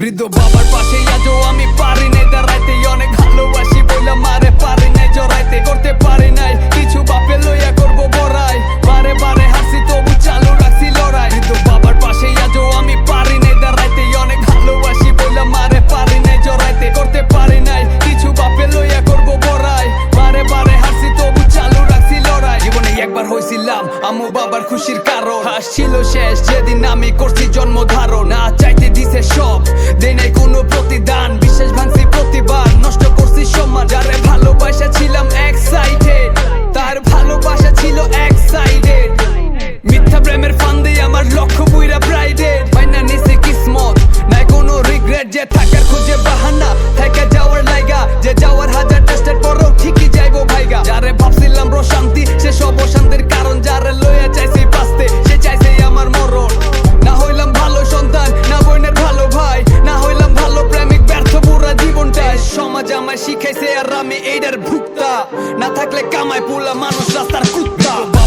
বৃদ্ধ বাবার পাশে আজও আমি পারি নাই। দাঁড়াইতে অনেক ভালোবাসি বললাম মারে পারি নাই, জড়াইতে করতে পারি নাই। কিছু কারণ। হাসছিল শেষ যেদিন আমি করছি জন্ম ধারণা চাইতে দিছে সব দেনে কোনো প্রতিদান। gastar cruta.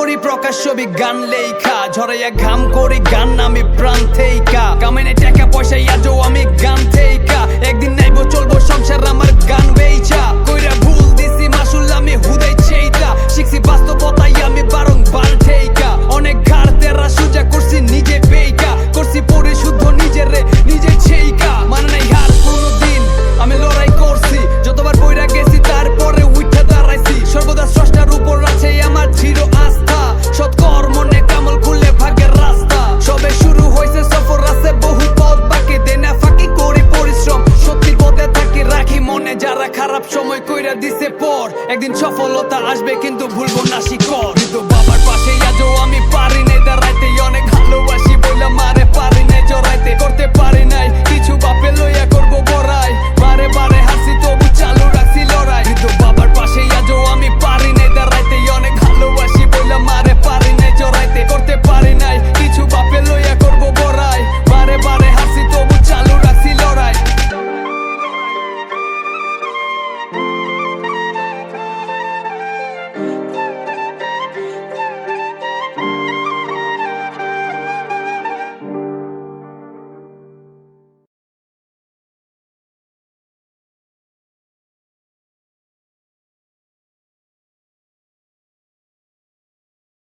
করি প্রকাশ্য বিজ্ঞান লেখা ঝরাইয়া ঘাম করি গান আমি প্রাণ থেইকা কামিনে টাকা পয়সা সফলতা আসবে কিন্তু ভুলবো না শিকড়। কিন্তু বাবার পাশে আজও আমি পারি নেই দাঁড়াইতে